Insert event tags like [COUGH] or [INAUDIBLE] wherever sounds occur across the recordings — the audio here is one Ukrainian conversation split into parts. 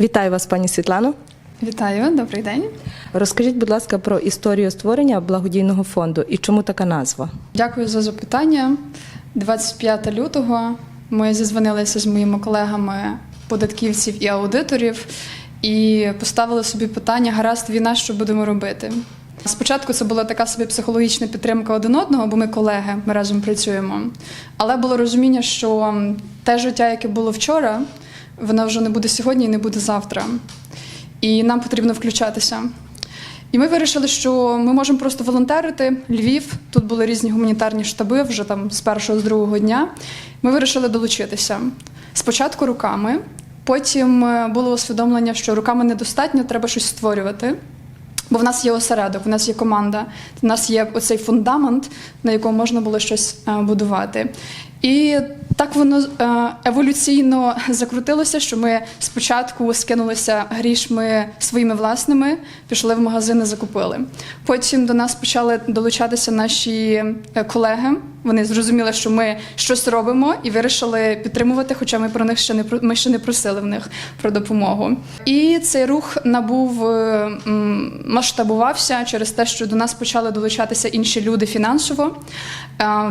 Вітаю вас, пані Світлано. Вітаю, добрий день. Розкажіть, будь ласка, про історію створення благодійного фонду і чому така назва? Дякую за запитання. 25 лютого ми зізвонилися з моїми колегами податківців і аудиторів і поставили собі питання: гаразд, війна, що будемо робити? Спочатку це була така собі психологічна підтримка один одного, бо ми колеги, ми разом працюємо. Але було розуміння, що те життя, яке було вчора, воно вже не буде сьогодні і не буде завтра. І нам потрібно включатися. І ми вирішили, що ми можемо просто волонтерити. Львів, тут були різні гуманітарні штаби вже там з першого, з другого дня. Ми вирішили долучитися. Спочатку руками, потім е, було усвідомлення, що руками недостатньо, треба щось створювати. Бо в нас є осередок, в нас є команда, в нас є оцей фундамент, на якому можна було щось е, будувати. І так воно е, еволюційно закрутилося, що ми спочатку скинулися грішми своїми власними, пішли в магазини, закупили. Потім до нас почали долучатися наші е, колеги. Вони зрозуміли, що ми щось робимо і вирішили підтримувати, хоча ми про них ще не ми ще не просили в них про допомогу. І цей рух набув е, масштабувався через те, що до нас почали долучатися інші люди фінансово.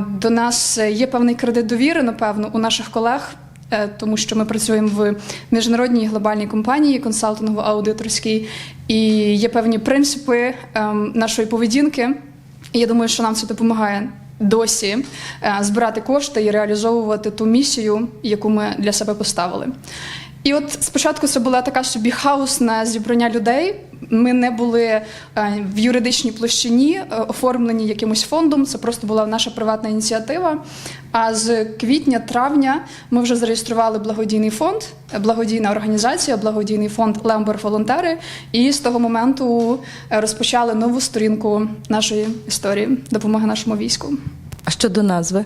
До нас є певний кредит довіри, напевно, у наших колег. е, Тому що ми працюємо в міжнародній глобальній компанії, консалтингово-аудиторській, і є певні принципи ем, нашої поведінки. І я думаю, що нам це допомагає досі е, збирати кошти і реалізовувати ту місію, яку ми для себе поставили. І от спочатку це була така собі хаосне зібрання людей. Ми не були е, в юридичній площині е, оформлені якимось фондом. Це просто була наша приватна ініціатива. А з квітня-травня ми вже зареєстрували благодійний фонд, е, благодійна організація, благодійний фонд Лембер Волонтери. І з того моменту розпочали нову сторінку нашої історії допомоги нашому війську. А щодо назви?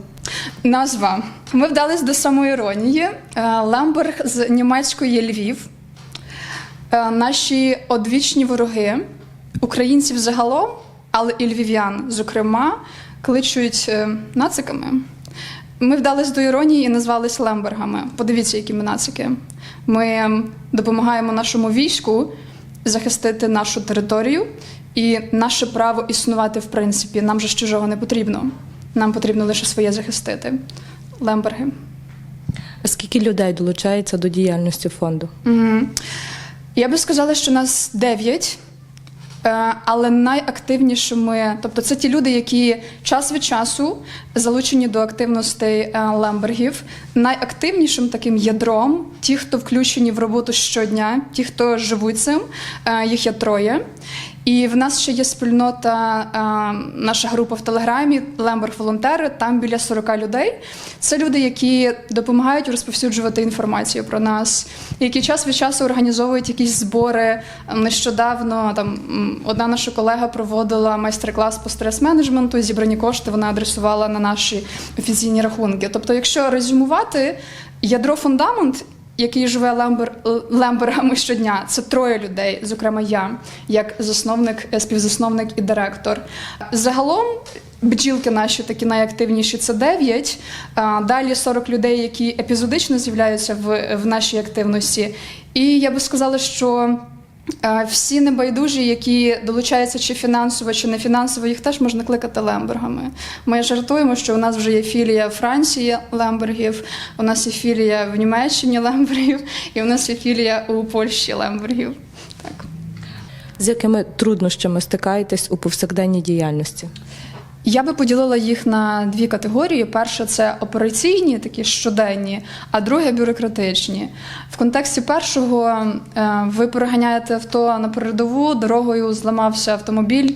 Назва. Ми вдались до самоіронії. Е, Лемберг з німецької Львів. Е, Наші одвічні вороги, українців загалом, але і львів'ян, зокрема, кличуть е, нациками. Ми вдались до іронії і назвались Лембергами. Подивіться, які ми нацики. Ми допомагаємо нашому війську захистити нашу територію і наше право існувати в принципі. Нам же чужого не потрібно. Нам потрібно лише своє захистити. Лемберги. Скільки людей долучається до діяльності фонду? Мгм. Я би сказала, що нас дев'ять. е, Але найактивнішими, тобто це ті люди, які час від часу залучені до активностей е, лембергів. Найактивнішим таким ядром, ті, хто включені в роботу щодня, ті, хто живуть цим, е, їх є троє. І в нас ще є спільнота, е, наша група в Телеграмі, Лемберг волонтери. Там біля 40 людей. Це люди, які допомагають розповсюджувати інформацію про нас, які час від часу організовують якісь збори. Нещодавно там одна наша колега проводила майстер-клас по стрес-менеджменту. Зібрані кошти вона адресувала на наші офіційні рахунки. Тобто, якщо резюмувати, ядро фундамент який живе Лембер, Лембергами щодня. Це троє людей, зокрема я, як засновник, е, співзасновник і директор. Загалом. Бджілки наші такі найактивніші це 9. А, Далі 40 людей, які епізодично з'являються в, в нашій активності. І я би сказала, що е, всі небайдужі, які долучаються чи фінансово, чи не фінансово, їх теж можна кликати лембергами. Ми жартуємо, що у нас вже є філія Франції лембергів, у нас є філія в Німеччині лембергів, і у нас є філія у Польщі лембергів. Так. З якими труднощами стикаєтесь у повсякденній діяльності? Я би поділила їх на дві категорії: перша це операційні, такі щоденні, а друге бюрократичні. В контексті першого е, ви переганяєте авто на передову, дорогою зламався автомобіль.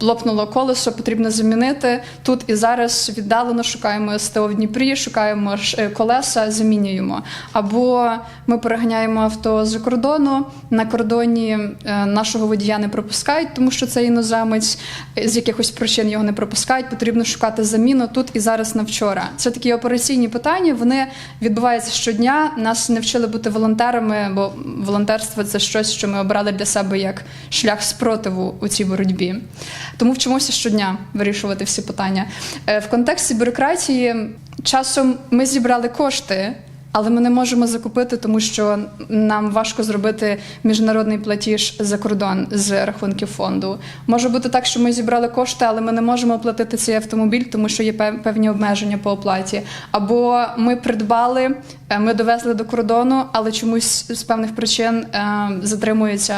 Лопнуло колесо, потрібно замінити тут і зараз віддалено шукаємо СТО в Дніпрі, шукаємо е, колеса, замінюємо. Або ми переганяємо авто з кордону. На кордоні е, нашого водія не пропускають, тому що це іноземець, е, з якихось причин його не пропускають. Потрібно шукати заміну тут і зараз на вчора. Це такі операційні питання. Вони відбуваються щодня. Нас не вчили бути волонтерами, бо волонтерство це щось, що ми обрали для себе як шлях спротиву у цій боротьбі. Тому вчимося щодня вирішувати всі питання. Е, В контексті бюрократії часом ми зібрали кошти. Але ми не можемо закупити, тому що нам важко зробити міжнародний платіж за кордон з рахунків фонду. Може бути так, що ми зібрали кошти, але ми не можемо оплатити цей автомобіль, тому що є певні обмеження по оплаті. Або ми придбали, е, ми довезли до кордону, але чомусь з певних причин е, затримується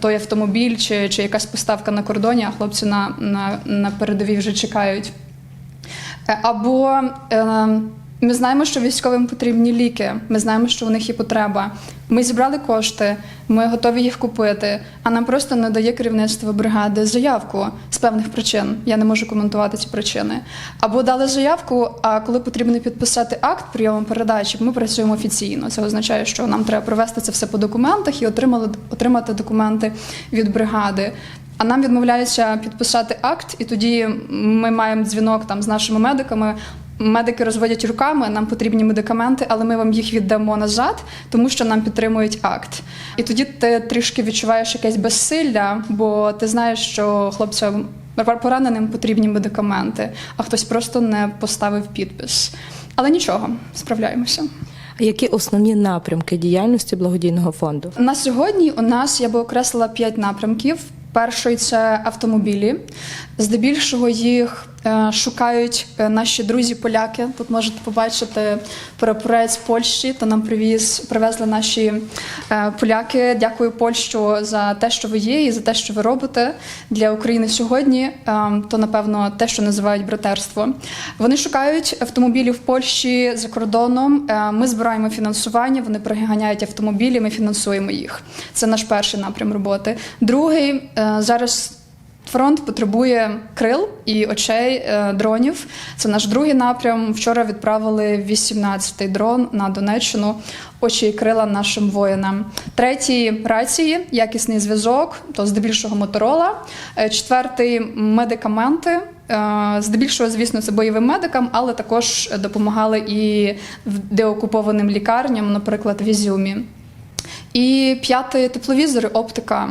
той автомобіль чи, чи якась поставка на кордоні, а хлопці на, на, на передовій вже чекають. Е, Або е, ми знаємо, що військовим потрібні ліки. Ми знаємо, що у них є потреба. Ми зібрали кошти, ми готові їх купити, а нам просто не дає керівництво бригади заявку з певних причин. Я не можу коментувати ці причини. Або дали заявку, а коли потрібно підписати акт прийому передачі, ми працюємо офіційно. Це означає, що нам треба провести це все по документах і отримали, отримати документи від бригади. А нам відмовляються підписати акт, і тоді ми маємо дзвінок там з нашими медиками. Медики розводять руками, нам потрібні медикаменти, але ми вам їх віддамо назад, тому що нам підтримують акт. І тоді ти трішки відчуваєш якесь безсилля, бо ти знаєш, що хлопцям пораненим потрібні медикаменти, а хтось просто не поставив підпис. Але нічого, справляємося. Які основні напрямки діяльності благодійного фонду? На сьогодні у нас я би окреслила п'ять напрямків. Перший це автомобілі. Здебільшого їх е, шукають е, наші друзі-поляки. Тут можете побачити прапорець Польщі, то нам привіз, привезли наші е, поляки. Дякую Польщу за те, що ви є, і за те, що ви робите для України сьогодні. То напевно те, що називають братерство. Вони шукають автомобілі в Польщі за кордоном. Ми збираємо фінансування. Вони приганяють автомобілі. Ми фінансуємо їх. Це наш перший напрям роботи. Другий зараз. Фронт потребує крил і очей е, дронів. Це наш другий напрям. Вчора відправили 18-й дрон на Донеччину. Очі і крила нашим воїнам. Третій рації, якісний зв'язок, то здебільшого моторола. Е, Четвертий медикаменти. Е, Здебільшого, звісно, це бойовим медикам, але також допомагали і деокупованим лікарням, наприклад, в Ізюмі. І п'ятий тепловізори, оптика.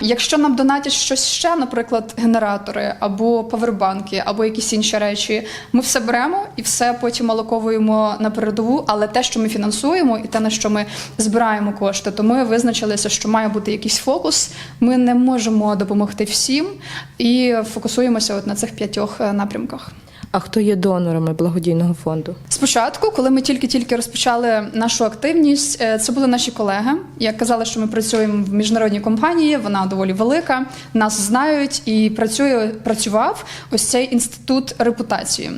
Якщо нам донатять щось ще, наприклад, генератори або павербанки, або якісь інші речі, ми все беремо і все потім алоковуємо на передову. Але те, що ми фінансуємо, і те, на що ми збираємо кошти, то ми визначилися, що має бути якийсь фокус. Ми не можемо допомогти всім і фокусуємося от на цих п'ятьох е, напрямках. А хто є донорами благодійного фонду? Спочатку, коли ми тільки-тільки розпочали нашу активність, е, це були наші колеги. Я казала, що ми працюємо в міжнародній компанії, вона доволі велика, нас знають і працює, працював ось цей інститут репутації.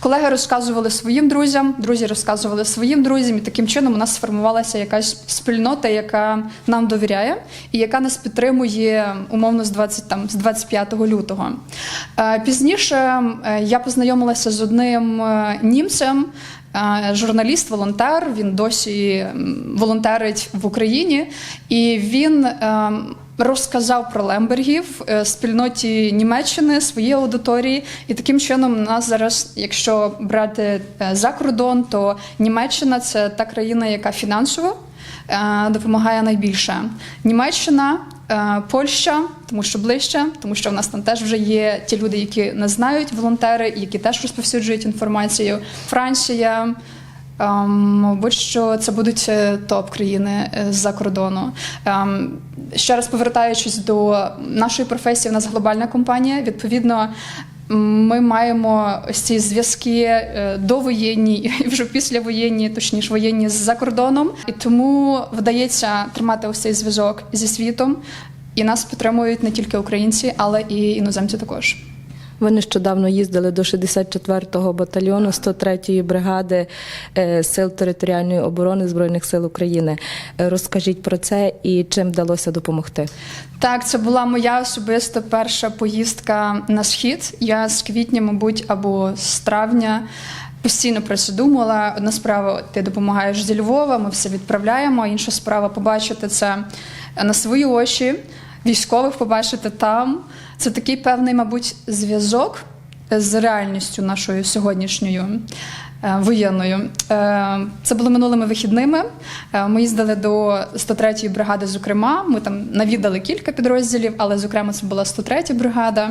Колеги розказували своїм друзям, друзі розказували своїм друзям, і таким чином у нас сформувалася якась спільнота, яка нам довіряє і яка нас підтримує умовно з 20, там, з 25 лютого. Е, Пізніше е, я познайомилася з одним е, німцем. е, Журналіст, волонтер, він досі волонтерить в Україні, і він е, розказав про Лембергів спільноті Німеччини, своїй аудиторії. І таким чином, нас зараз, якщо брати за кордон, то Німеччина це та країна, яка фінансово допомагає найбільше. Німеччина, Польща, тому що ближче, тому що в нас там теж вже є ті люди, які нас знають, волонтери, які теж розповсюджують інформацію. Франція. Ем, Мабуть, що це будуть е, топ-країни е, з-за кордону. Ем, Ще раз повертаючись до нашої професії, у нас глобальна компанія. Відповідно, ми маємо ось ці зв'язки е, довоєнні і вже післявоєнні, точніше воєнні з-за кордоном. І тому вдається тримати ось цей зв'язок зі світом. І нас підтримують не тільки українці, але і іноземці також. Ви нещодавно їздили до 64-го батальйону 103-ї бригади е, сил територіальної оборони збройних сил України. Е, Розкажіть про це і чим вдалося допомогти. Так, це була моя особиста перша поїздка на схід. Я з квітня, мабуть, або з травня. Постійно про це думала. Одна справа, ти допомагаєш зі Львова, ми все відправляємо. Інша справа побачити це на свої очі, військових побачити там. Це такий певний, мабуть, зв'язок з реальністю нашою сьогоднішньою. е, воєнною. Е, Це було минулими вихідними. Е, Ми їздили до 103-ї бригади, зокрема. Ми там навідали кілька підрозділів, але зокрема це була 103-я бригада.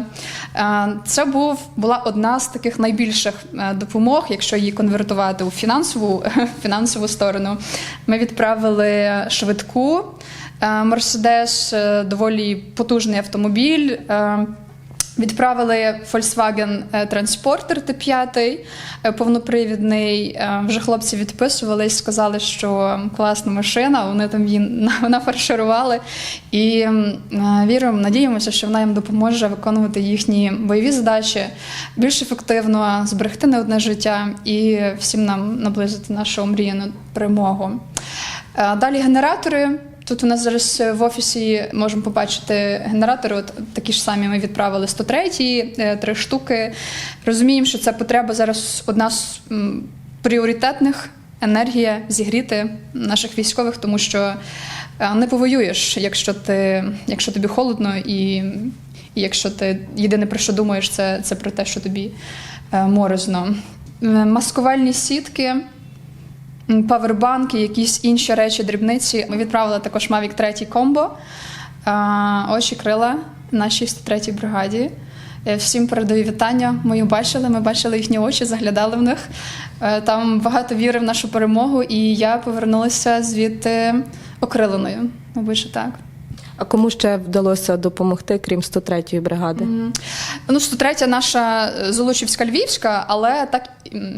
Е, Це був була одна з таких найбільших е, допомог, якщо її конвертувати у фінансову, [LAUGHS] фінансову сторону. Ми відправили швидку. Е, Мерседес е, доволі потужний автомобіль. Е, Відправили Volkswagen Transporter Т5 е, повнопривідний. Вже хлопці відписувались, сказали, що класна машина. Вони там її [LAUGHS] на- нафарширували. І віримо, надіємося, що вона їм допоможе виконувати їхні бойові задачі більш ефективно, зберегти не одне життя і всім нам наблизити нашу омріяну перемогу. Далі генератори. Тут у нас зараз в офісі можемо побачити генератори. От такі ж самі ми відправили 103, е, три штуки. Розуміємо, що це потреба зараз одна з пріоритетних енергія зігріти наших військових, тому що е, не повоюєш, якщо ти, якщо тобі холодно, і, і якщо ти єдине про що думаєш, це, це про те, що тобі е, морозно. Е, Маскувальні сітки. Павербанки, якісь інші речі, дрібниці. Ми відправили також Mavic 3 комбо, очі крила нашій 103-й бригаді. Всім передаю вітання. Ми їх бачили, ми бачили їхні очі, заглядали в них. Е, Там багато віри в нашу перемогу, і я повернулася звідти окриленою. Мабуть, що так. А кому ще вдалося допомогти, крім 103-ї бригади? Мгм. Ну, 103 наша е, Золочівська Львівська, але так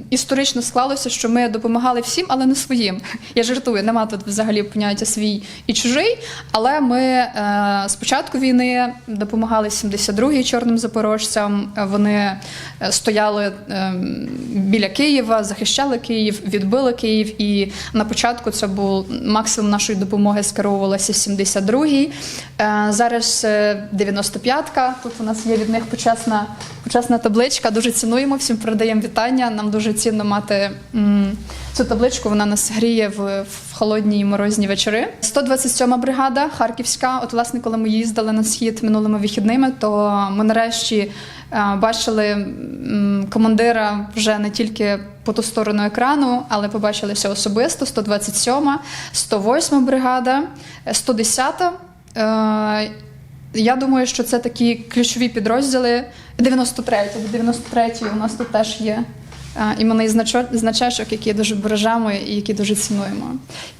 історично склалося, що ми допомагали всім, але не своїм. Я жартую, нема тут взагалі поняття свій і чужий. Але ми е, з війни допомагали 72-й чорним запорожцям. Вони е, стояли е, біля Києва, захищали Київ, відбили Київ. І на початку це був максимум нашої допомоги скеровувалася 72-й. Е, Зараз е, 95-ка. Тут у нас є від них почесна, почесна табличка. Дуже цінуємо, всім передаємо вітання. Нам дуже цінно мати цю табличку. Вона нас гріє в, в холодні і морозні вечори. 127-ма бригада Харківська. От, власне, коли ми їздили на схід минулими вихідними, то ми нарешті е, бачили командира вже не тільки по ту сторону екрану, але побачилися особисто. 127-ма, 108-ма бригада, е, 110-та. Е, я думаю, що це такі ключові підрозділи. 93 до 93 у нас тут теж є е, іменний значечок, який дуже бережемо і які дуже цінуємо.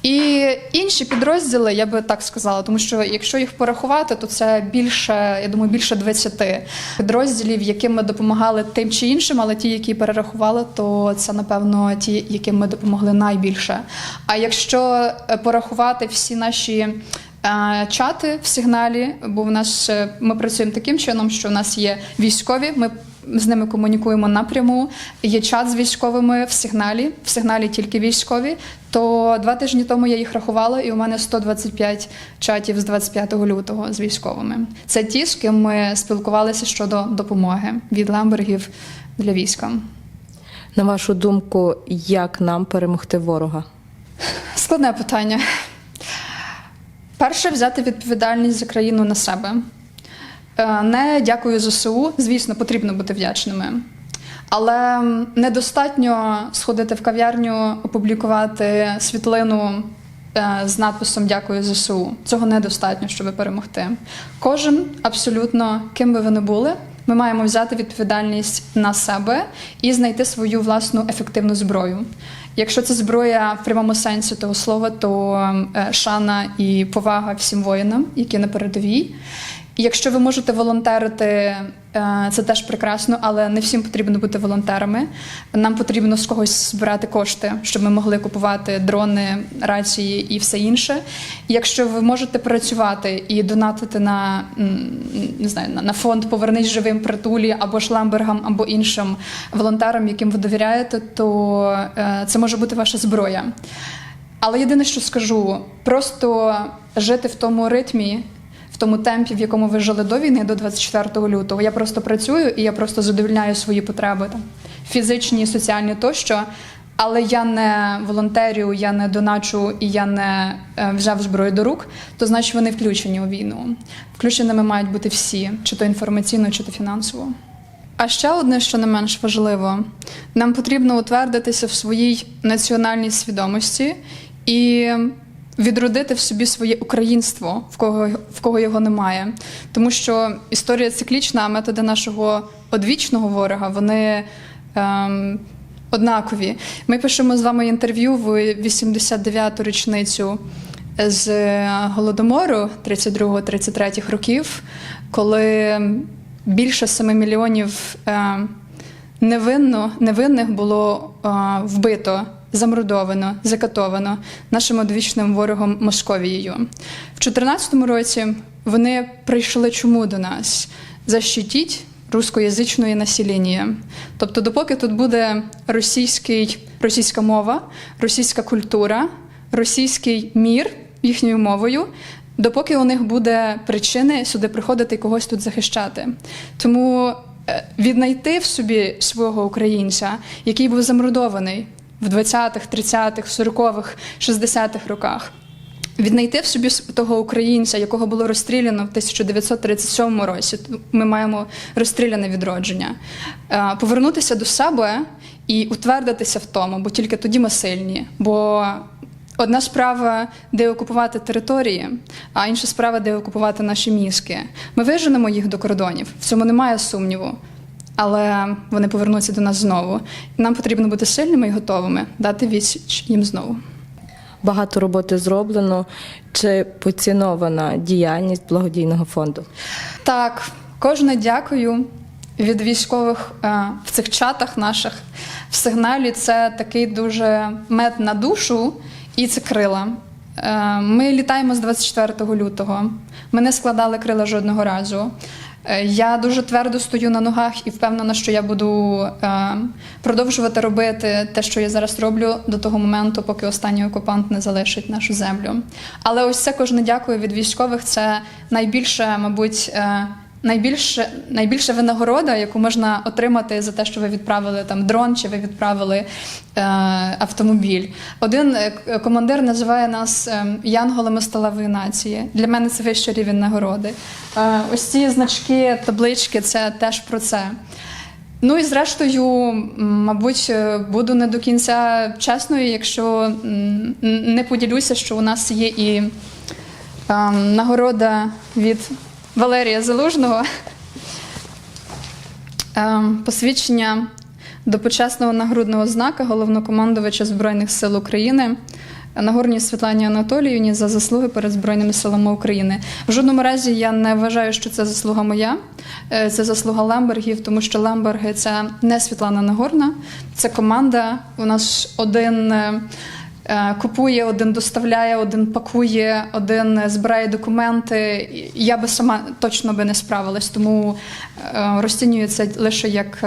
І інші підрозділи, я би так сказала, тому що якщо їх порахувати, то це більше, я думаю, більше 20 підрозділів, яким ми допомагали тим чи іншим, але ті, які перерахували, то це напевно ті, яким ми допомогли найбільше. А якщо е, порахувати всі наші е, чати в сигналі, бо в нас е, ми працюємо таким чином, що в нас є військові. Ми з ними комунікуємо напряму. Є чат з військовими в сигналі, в сигналі тільки військові. То два тижні тому я їх рахувала, і у мене 125 чатів з 25 лютого з військовими. Це ті, з ким ми спілкувалися щодо допомоги від лембергів для війська. На вашу думку, як нам перемогти ворога? Складне питання. Перше, взяти відповідальність за країну на себе. Е, Не дякую ЗСУ. Звісно, потрібно бути вдячними. Але недостатньо сходити в кав'ярню, опублікувати світлину е, з надписом Дякую ЗСУ. Цього недостатньо, щоб перемогти. Кожен, абсолютно, ким би ви не були, ми маємо взяти відповідальність на себе і знайти свою власну ефективну зброю. Якщо це зброя в прямому сенсі того слова, то е, шана і повага всім воїнам, які на передовій. Якщо ви можете волонтерити, е, це теж прекрасно, але не всім потрібно бути волонтерами. Нам потрібно з когось збирати кошти, щоб ми могли купувати дрони, рації і все інше. Якщо ви можете працювати і донатити на не знаю, на- на фонд Повернись живим притулі або Шламбергам, або іншим волонтерам, яким ви довіряєте, то е, це може бути ваша зброя. Але єдине, що скажу, просто жити в тому ритмі, в тому темпі, в якому ви жили до війни, до 24 лютого. Я просто працюю і я просто задовільняю свої потреби там, фізичні, соціальні тощо. Але я не волонтерю, я не доначу і я не е, взяв зброю до рук, то значить вони включені у війну. Включеними мають бути всі, чи то інформаційно, чи то фінансово. А ще одне, що не менш важливо, нам потрібно утвердитися в своїй національній свідомості і відродити в собі своє українство, в кого, в кого його немає. Тому що історія циклічна, а методи нашого одвічного ворога вони ем, однакові. Ми пишемо з вами інтерв'ю в 89-ту річницю з голодомору 32-33 років, коли більше 7 мільйонів е, невинно, невинних було е, вбито, замордовано, закатовано нашим одвічним ворогом Московією. В 2014 році вони прийшли чому до нас? Защитіть рускоязичне населення. Тобто, допоки тут буде російський, російська мова, російська культура, російський мір їхньою мовою, допоки у них буде причини сюди приходити і когось тут захищати. Тому е, віднайти в собі свого українця, який був замордований в 20-х, 30-х, 40-х, 60-х роках. Віднайти в собі того українця, якого було розстріляно в 1937 році. Ми маємо розстріляне відродження. Е, Повернутися до себе і утвердитися в тому, бо тільки тоді ми сильні. Бо одна справа, де окупувати території, а інша справа, де окупувати наші мізки. Ми виженемо їх до кордонів. В цьому немає сумніву. Але вони повернуться до нас знову. Нам потрібно бути сильними і готовими дати відсіч їм знову. Багато роботи зроблено. Чи поцінована діяльність благодійного фонду? Так, кожне дякую від військових е, в цих чатах наших в сигналі. Це такий дуже мед на душу і це крила. Е, Ми літаємо з 24 лютого. Ми не складали крила жодного разу. Е, Я дуже твердо стою на ногах і впевнена, що я буду е, продовжувати робити те, що я зараз роблю, до того моменту, поки останній окупант не залишить нашу землю. Але ось це кожне дякую від військових. Це найбільше, мабуть. Е, Найбільше, найбільша винагорода, яку можна отримати за те, що ви відправили там дрон чи ви відправили е, автомобіль. Один е, командир називає нас е, янголами сталевої нації. Для мене це вищий рівень нагороди. Е, ось ці значки, таблички це теж про це. Ну і зрештою, мабуть, е, буду не до кінця чесною, якщо не поділюся, що у нас є і ем, нагорода від Валерія Залужного. Ем, посвідчення до почесного нагрудного знака головнокомандувача Збройних сил України Нагорній Світлані Анатоліївні за заслуги перед Збройними силами України. В жодному разі я не вважаю, що це заслуга моя, Е, це заслуга Лембергів, тому що Лемберги це не Світлана Нагорна, це команда. У нас один. Е, Купує, один доставляє, один пакує, один е, збирає документи. Я би сама точно би не справилась, тому е, розцінюю це лише як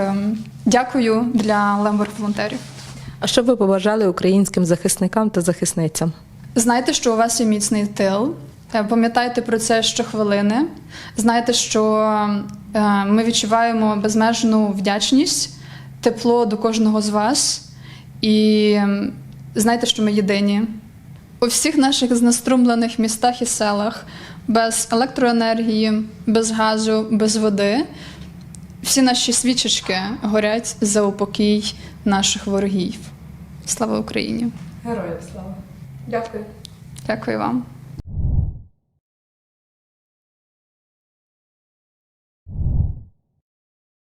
дякую для Лемберг волонтерів. А що ви побажали українським захисникам та захисницям? Знайте, що у вас є міцний тил. Пам'ятайте про це щохвилини. Знайте, що ми відчуваємо безмежну вдячність, тепло до кожного з вас. І знайте, що ми єдині. У всіх наших знеструмлених містах і селах без електроенергії, без газу, без води. Всі наші свічечки горять за упокій наших ворогів. Слава Україні! Героям слава! Дякую. Дякую вам.